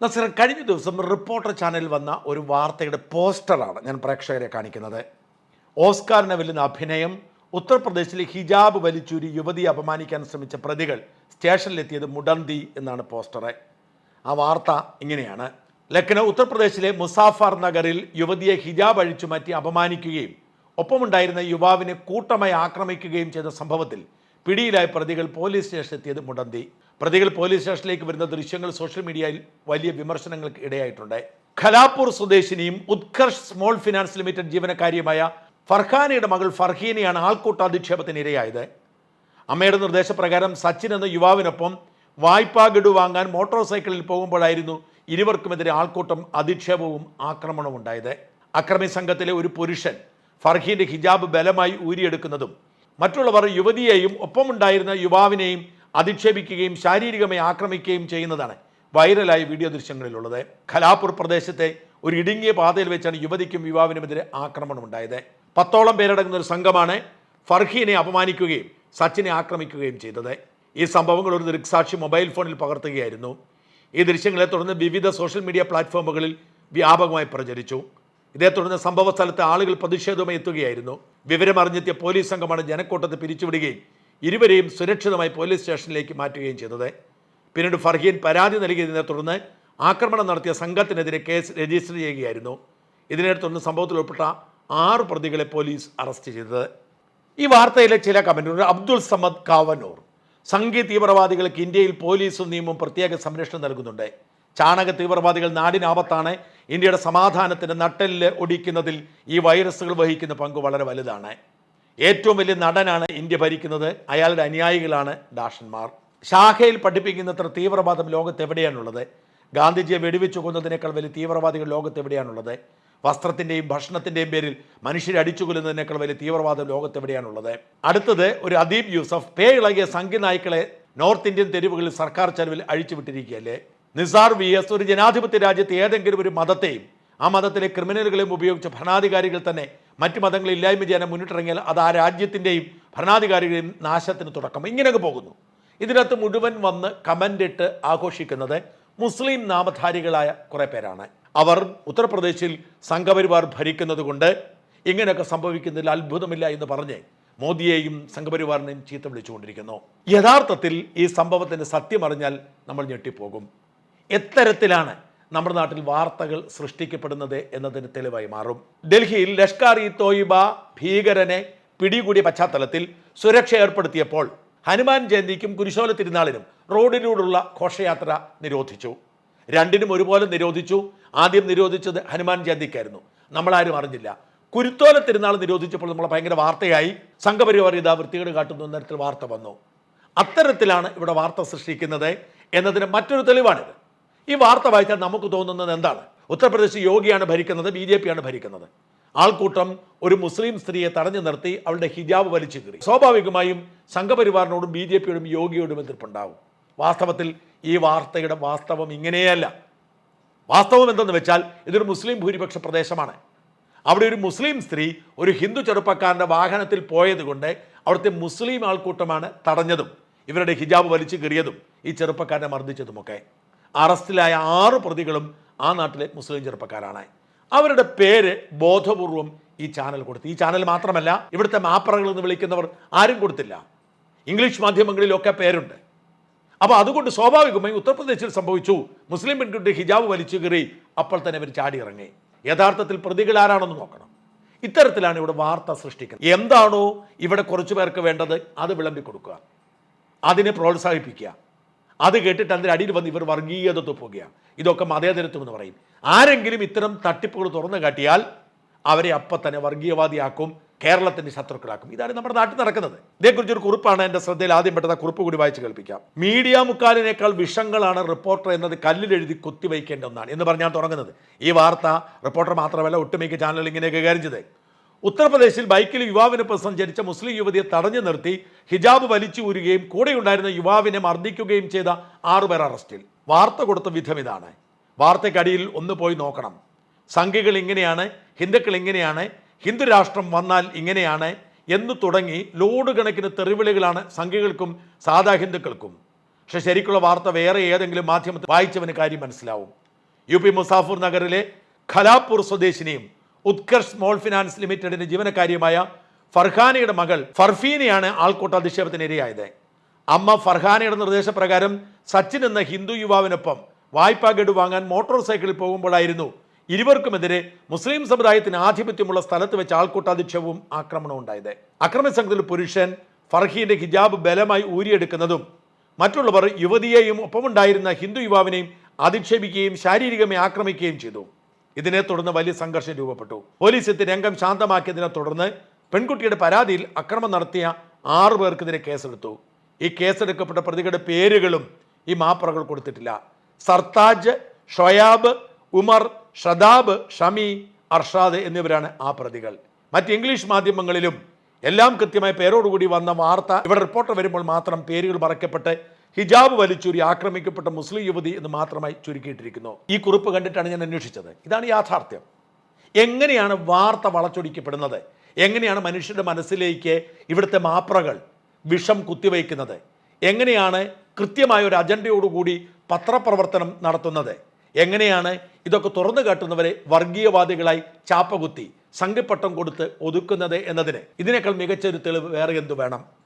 നസീർ കഴിഞ്ഞ ദിവസം റിപ്പോർട്ടർ ചാനലിൽ വന്ന ഒരു വാർത്തയുടെ പോസ്റ്ററാണ് ഞാൻ പ്രേക്ഷകരെ കാണിക്കുന്നത്. ഓസ്കാറിനെ വെല്ലുന്ന അഭിനയം ഉത്തർപ്രദേശിലെ ഹിജാബ് വലിച്ചൂരി യുവതിയെ അപമാനിക്കാൻ ശ്രമിച്ച പ്രതികൾ സ്റ്റേഷനിലെത്തിയത് മുടന്തി എന്നാണ് പോസ്റ്റർ ആ വാർത്ത ഇങ്ങനെയാണ്. ലക്നൗ ഉത്തർപ്രദേശിലെ മുസാഫർ നഗറിൽ യുവതിയെ ഹിജാബ് അഴിച്ചു മാറ്റി അപമാനിക്കുകയും ഒപ്പമുണ്ടായിരുന്ന യുവാവിനെ കൂട്ടമായി ആക്രമിക്കുകയും ചെയ്ത സംഭവത്തിൽ പിടിയിലായ പ്രതികൾ പോലീസ് സ്റ്റേഷനിലെത്തിയത് മുടന്തി. പ്രതികൾ പോലീസ് സ്റ്റേഷനിലേക്ക് വരുന്ന ദൃശ്യങ്ങൾ സോഷ്യൽ മീഡിയയിൽ വലിയ വിമർശനങ്ങൾക്ക് ഇടയായിട്ടുണ്ട്. ഖലാപൂർ സ്വദേശിനിയും ഉത്കർഷ് സ്മോൾ ഫിനാൻസ് ലിമിറ്റഡ് ജീവനക്കാരിയുമായ ഫർഖാനയുടെ മകൾ ഫർഹീനയാണ് ആൾക്കൂട്ട അധിക്ഷേപത്തിന് ഇരയായത്. അമ്മയുടെ നിർദ്ദേശപ്രകാരം സച്ചിൻ എന്ന യുവാവിനൊപ്പം വായ്പാ ഗഡു വാങ്ങാൻ മോട്ടോർ സൈക്കിളിൽ പോകുമ്പോഴായിരുന്നു ഇരുവർക്കുമെതിരെ ആൾക്കൂട്ടം അധിക്ഷേപവും ആക്രമണവും ഉണ്ടായത്. അക്രമി സംഘത്തിലെ ഒരു പുരുഷൻ ഫർഹീന്റെ ഹിജാബ് ബലമായി ഊരിയെടുക്കുന്നതും മറ്റുള്ളവർ യുവതിയെയും ഒപ്പമുണ്ടായിരുന്ന യുവാവിനെയും അധിക്ഷേപിക്കുകയും ശാരീരികമായി ആക്രമിക്കുകയും ചെയ്യുന്നതാണ് വൈറലായ വീഡിയോ ദൃശ്യങ്ങളിലുള്ളത്. ഖലാപൂർ പ്രദേശത്തെ ഒരു ഇടുങ്ങിയ പാതയിൽ വെച്ചാണ് യുവതിക്കും യുവാവിനുമെതിരെ ആക്രമണം ഉണ്ടായത്. പത്തോളം പേരടങ്ങുന്ന ഒരു സംഘമാണ് ഫർഹീനെ അപമാനിക്കുകയും സച്ചിനെ ആക്രമിക്കുകയും ചെയ്തത്. ഈ സംഭവങ്ങൾ ഒരു ദൃക്സാക്ഷി മൊബൈൽ ഫോണിൽ പകർത്തുകയായിരുന്നു. ഈ ദൃശ്യങ്ങളെ തുടർന്ന് വിവിധ സോഷ്യൽ മീഡിയ പ്ലാറ്റ്ഫോമുകളിൽ വ്യാപകമായി പ്രചരിച്ചു. ഇതേ തുടർന്ന് സംഭവ സ്ഥലത്ത് ആളുകൾ പ്രതിഷേധവുമായി എത്തുകയായിരുന്നു. വിവരമറിഞ്ഞെത്തിയ പോലീസ് സംഘമാണ് ജനക്കൂട്ടത്തെ പിരിച്ചുവിടുകയും ഇരുവരെയും സുരക്ഷിതമായി പോലീസ് സ്റ്റേഷനിലേക്ക് മാറ്റുകയും ചെയ്തത്. പിന്നീട് ഫർഹീൻ പരാതി നൽകിയതിനെ തുടർന്ന് ആക്രമണം നടത്തിയ സംഘത്തിനെതിരെ കേസ് രജിസ്റ്റർ ചെയ്യുകയായിരുന്നു. ഇതിനെ തുടർന്ന് സംഭവത്തിൽ ഉൾപ്പെട്ട ആറ് പ്രതികളെ പോലീസ് അറസ്റ്റ് ചെയ്തത്. ഈ വാർത്തയിലെ ചില കമന്റുകൾ അബ്ദുൾ സമദ് കാവനൂർ സംഘീയ തീവ്രവാദികൾക്ക് ഇന്ത്യയിൽ പോലീസും നിയമവും പ്രത്യേക സംരക്ഷണം നൽകുന്നുണ്ട്. ചാണക തീവ്രവാദികൾ നാടിനാപത്താണ്. ഇന്ത്യയുടെ സമാധാനത്തിന് നട്ടലിൽ ഒടിക്കുന്നതിൽ ഈ വൈറസുകൾ വഹിക്കുന്ന പങ്ക് വളരെ വലുതാണ്. ഏറ്റവും വലിയ നടനാണ് ഇന്ത്യ ഭരിക്കുന്നത്. അയാളുടെ അനുയായികളാണ് ദാഷന്മാർ. ശാഖയിൽ പഠിപ്പിക്കുന്നത്ര തീവ്രവാദം ലോകത്ത് എവിടെയാണുള്ളത്? ഗാന്ധിജിയെ വെടിവെച്ചു കൊന്നതിനേക്കാൾ വലിയ തീവ്രവാദികൾ ലോകത്ത് എവിടെയാണുള്ളത്? വസ്ത്രത്തിന്റെയും ഭക്ഷണത്തിന്റെയും പേരിൽ മനുഷ്യരെ അടിച്ചു കൊല്ലുന്നതിനേക്കാൾ വലിയ തീവ്രവാദം ലോകത്ത് എവിടെയാണുള്ളത്? അടുത്തത് ഒരു അദീബ് യൂസഫ് പേ ഇളകിയ സംഘി നായ്ക്കളെ നോർത്ത് ഇന്ത്യൻ തെരുവുകളിൽ സർക്കാർ ചെലവിൽ അഴിച്ചുവിട്ടിരിക്കുകയല്ലേ? നിസാർ വി എസ് ഒരു ജനാധിപത്യ രാജ്യത്ത് ഏതെങ്കിലും ഒരു മതത്തെയും ആ മതത്തിലെ ക്രിമിനലുകളെയും ഉപയോഗിച്ച് ഭരണാധികാരികൾ തന്നെ മറ്റു മതങ്ങളെ ഇല്ലായ്മ ചെയ്യാൻ മുന്നിട്ടിറങ്ങിയാൽ അത് ആ രാജ്യത്തിന്റെയും ഭരണാധികാരികളുടെയും നാശത്തിന് തുടക്കം. ഇങ്ങനെയൊക്കെ പോകുന്നു. ഇതിനകത്ത് മുഴുവൻ വന്ന് കമന്റ് ഇട്ട് ആഘോഷിക്കുന്നത് മുസ്ലിം നാമധാരികളായ കുറേ പേരാണ്. അവർ ഉത്തർപ്രദേശിൽ സംഘപരിവാർ ഭരിക്കുന്നത് കൊണ്ട് ഇങ്ങനെയൊക്കെ സംഭവിക്കുന്നതിൽ അത്ഭുതമില്ല എന്ന് പറഞ്ഞ് മോദിയെയും സംഘപരിവാറിനെയും ചീത്ത വിളിച്ചുകൊണ്ടിരിക്കുന്നു. യഥാർത്ഥത്തിൽ ഈ സംഭവത്തിന്റെ സത്യമറിഞ്ഞാൽ നമ്മൾ ഞെട്ടിപ്പോകും. എത്തരത്തിലാണ് നമ്മുടെ നാട്ടിൽ വാർത്തകൾ സൃഷ്ടിക്കപ്പെടുന്നത് എന്നതിന് തെളിവായി മാറും. ഡൽഹിയിൽ ലഷ്കർ ഇ തോയിബ ഭീകരനെ പിടികൂടിയ പശ്ചാത്തലത്തിൽ സുരക്ഷ ഏർപ്പെടുത്തിയപ്പോൾ ഹനുമാൻ ജയന്തിക്കും കുരിശോല തിരുനാളിനും റോഡിലൂടെയുള്ള ഘോഷയാത്ര നിരോധിച്ചു. രണ്ടിനും ഒരുപോലെ നിരോധിച്ചു. ആദ്യം നിരോധിച്ചത് ഹനുമാൻ ജയന്തിക്കായിരുന്നു. നമ്മളാരും അറിഞ്ഞില്ല. കുരുത്തോല തിരുനാൾ നിരോധിച്ചപ്പോൾ നമ്മൾ ഭയങ്കര വാർത്തയായി സംഘപരിവാർ ഇതാ വൃത്തികേട് കാട്ടുന്ന തരത്തിൽ വാർത്ത വന്നു. അത്തരത്തിലാണ് ഇവിടെ വാർത്ത സൃഷ്ടിക്കുന്നത് എന്നതിന് മറ്റൊരു തെളിവാണിത്. ഈ വാർത്ത വായിച്ചാൽ നമുക്ക് തോന്നുന്നത് എന്താണ്? ഉത്തർപ്രദേശ് യോഗിയാണ് ഭരിക്കുന്നത് ബി ജെ പിയാണ് ഭരിക്കുന്നത്. ആൾക്കൂട്ടം ഒരു മുസ്ലിം സ്ത്രീയെ തടഞ്ഞു നിർത്തി അവളുടെ ഹിജാബ് വലിച്ചു കീറി. സ്വാഭാവികമായും സംഘപരിവാറിനോടും ബി ജെ പിയോടും യോഗിയോടും എതിർപ്പുണ്ടാവും. വാസ്തവത്തിൽ ഈ വാർത്തയുടെ വാസ്തവം ഇങ്ങനെയല്ല. വാസ്തവം എന്തെന്ന് വെച്ചാൽ ഇതൊരു മുസ്ലിം ഭൂരിപക്ഷ പ്രദേശമാണ്. അവിടെ ഒരു മുസ്ലിം സ്ത്രീ ഒരു ഹിന്ദു ചെറുപ്പക്കാരന്റെ വാഹനത്തിൽ പോയതുകൊണ്ട് അവിടുത്തെ മുസ്ലിം ആൾക്കൂട്ടമാണ് തടഞ്ഞതും ഇവരുടെ ഹിജാബ് വലിച്ചു കീറിയതും ഈ ചെറുപ്പക്കാരനെ മർദ്ദിച്ചതുമൊക്കെ. അറസ്റ്റിലായ ആറ് പ്രതികളും ആ നാട്ടിലെ മുസ്ലിം ചെറുപ്പക്കാരാണ്. അവരുടെ പേര് ബോധപൂർവം ഈ ചാനൽ കൊടുത്തു. ഈ ചാനൽ മാത്രമല്ല ഇവിടുത്തെ മാപ്പറകൾ എന്ന് വിളിക്കുന്നവർ ആരും കൊടുത്തില്ല. ഇംഗ്ലീഷ് മാധ്യമങ്ങളിലൊക്കെ പേരുണ്ട്. അപ്പോൾ അതുകൊണ്ട് സ്വാഭാവികമായി ഉത്തർപ്രദേശിൽ സംഭവിച്ചു മുസ്ലിം പെൺകുട്ടി ഹിജാബ് വലിച്ചു കയറി അപ്പോൾ തന്നെ ഇവർ ചാടി ഇറങ്ങി. യഥാർത്ഥത്തിൽ പ്രതികൾ ആരാണെന്ന് നോക്കണം. ഇത്തരത്തിലാണ് ഇവിടെ വാർത്ത സൃഷ്ടിക്കുന്നത്. എന്താണോ ഇവിടെ കുറച്ചു പേർക്ക് വേണ്ടത് അത് വിളമ്പി കൊടുക്കുക അതിനെ പ്രോത്സാഹിപ്പിക്കുക. അത് കേട്ടിട്ട് അതിന്റെ അടിയിൽ വന്ന് ഇവർ വർഗീയത തുപ്പുക ഇതൊക്കെ മതേതരത്വം എന്ന് പറയും. ആരെങ്കിലും ഇത്തരം തട്ടിപ്പുകൾ തുറന്നു കാട്ടിയാൽ അവരെ അപ്പം തന്നെ വർഗീയവാദിയാക്കും കേരളത്തിന്റെ ശത്രുക്കളാക്കും. ഇതാണ് നമ്മുടെ നാട്ടിൽ നടക്കുന്നത്. ഇതേക്കുറിച്ച് ഒരു കുറിപ്പാണ് എന്റെ ശ്രദ്ധയിൽ ആദ്യം പെട്ടത്. കുറിപ്പ് കൂടി വായിച്ച് കേൾപ്പിക്കാം. മീഡിയ മുക്കാലിനേക്കാൾ വിഷങ്ങളാണ് റിപ്പോർട്ടർ എന്നത് കല്ലിലെഴുതി കുത്തിവയ്ക്കേണ്ട ഒന്നാണ് എന്ന് പറഞ്ഞാൽ തുടങ്ങുന്നത്. ഈ വാർത്ത റിപ്പോർട്ടർ മാത്രമല്ല ഒട്ടുമിക്ക ചാനലിൽ ഇങ്ങനെ കൈകാര്യം ചെയ്തത് ഉത്തർപ്രദേശിൽ ബൈക്കിൽ യുവാവിനൊപ്പം സഞ്ചരിച്ച മുസ്ലിം യുവതിയെ തടഞ്ഞു നിർത്തി ഹിജാബ് വലിച്ചു ഊരുകയും കൂടെയുണ്ടായിരുന്ന യുവാവിനെ മർദ്ദിക്കുകയും ചെയ്ത ആറുപേർ അറസ്റ്റിൽ. വാർത്ത കൊടുത്ത വിധം ഇതാണ്. വാർത്തയ്ക്കടിയിൽ ഒന്ന് പോയി നോക്കണം. സംഘികൾ ഇങ്ങനെയാണ് ഹിന്ദുക്കൾ ഇങ്ങനെയാണ് ഹിന്ദു രാഷ്ട്രം വന്നാൽ ഇങ്ങനെയാണ് എന്ന് തുടങ്ങി ലോഡ് കണക്കിന് തെറിവിളികളാണ് സംഘികൾക്കും സാധാ ഹിന്ദുക്കൾക്കും. പക്ഷെ ശരിക്കുള്ള വാർത്ത വേറെ ഏതെങ്കിലും മാധ്യമത്തിൽ വായിച്ചവന് കാര്യം മനസ്സിലാവും. യു പി മുസാഫർ നഗറിലെ ഖലാപൂർ സ്വദേശിനിയും ഉത്കർഷ് സ്മോൾ ഫിനാൻസ് ലിമിറ്റഡിന്റെ ജീവനക്കാരിയുമായ ഫർഹാനയുടെ മകൾ ഫർഫീനയാണ് ആൾക്കൂട്ട അധിക്ഷേപത്തിന് ഇരയായത്. അമ്മ ഫർഹാനയുടെ നിർദ്ദേശപ്രകാരം സച്ചിൻ എന്ന ഹിന്ദു യുവാവിനൊപ്പം വായ്പാ ഗഡു വാങ്ങാൻ മോട്ടോർ സൈക്കിളിൽ പോകുമ്പോഴായിരുന്നു ഇരുവർക്കുമെതിരെ മുസ്ലിം സമുദായത്തിന് ആധിപത്യമുള്ള സ്ഥലത്ത് വെച്ച് ആൾക്കൂട്ടാധിക്ഷേപവും ആക്രമണവും ഉണ്ടായത്. അക്രമ സംഘത്തിൽ പുരുഷൻ ഫർഹീന്റെ ഹിജാബ് ബലമായി ഊരിയെടുക്കുന്നതും മറ്റുള്ളവർ യുവതിയെയും ഒപ്പമുണ്ടായിരുന്ന ഹിന്ദു യുവാവിനെയും അധിക്ഷേപിക്കുകയും ശാരീരികമായി ആക്രമിക്കുകയും ചെയ്തു. ഇതിനെ തുടർന്ന് വലിയ സംഘർഷം രൂപപ്പെട്ടു. പോലീസ് എത്തി രംഗം ശാന്തമാക്കിയതിനെ തുടർന്ന് പെൺകുട്ടിയുടെ പരാതിയിൽ അക്രമം നടത്തിയ ആറു പേർക്കെതിരെ കേസെടുത്തു. ഈ കേസെടുക്കപ്പെട്ട പ്രതികളുടെ പേരുകളും ഈ മാപ്പറകൾ കൊടുത്തിട്ടില്ല. സർത്താജ് ഷൊയാബ് ഉമർ ഷദാബ് ഷമി അർഷാദ് എന്നിവരാണ് ആ പ്രതികൾ. മറ്റ് ഇംഗ്ലീഷ് മാധ്യമങ്ങളിലും എല്ലാം കൃത്യമായ പേരോടുകൂടി വന്ന വാർത്ത ഇവിടെ റിപ്പോർട്ടർ വരുമ്പോൾ മാത്രം പേരുകൾ മറക്കപ്പെട്ട് ഹിജാബ് വലിച്ചൂരി ആക്രമിക്കപ്പെട്ട മുസ്ലിം യുവതി എന്ന് മാത്രമായി ചുരുക്കിയിട്ടിരിക്കുന്നു. ഈ കുറിപ്പ് കണ്ടിട്ടാണ് ഞാൻ അന്വേഷിച്ചത്. ഇതാണ് യാഥാർത്ഥ്യം. എങ്ങനെയാണ് വാർത്ത വളച്ചൊടിക്കപ്പെടുന്നത്? എങ്ങനെയാണ് മനുഷ്യരുടെ മനസ്സിലേക്ക് ഇവിടുത്തെ മാപ്രകൾ വിഷം കുത്തിവയ്ക്കുന്നത്? എങ്ങനെയാണ് കൃത്യമായ ഒരു അജണ്ടയോടുകൂടി പത്രപ്രവർത്തനം നടത്തുന്നത്? എങ്ങനെയാണ് ഇതൊക്കെ തുറന്നു കാട്ടുന്നവരെ വർഗീയവാദികളായി ചാപ്പകുത്തി സംഘപ്പട്ടം കൊടുത്ത് ഒതുക്കുന്നത് എന്നതിന്? ഇതിനേക്കാൾ മികച്ച ഒരു തെളിവ് വേറെ എന്തു വേണം?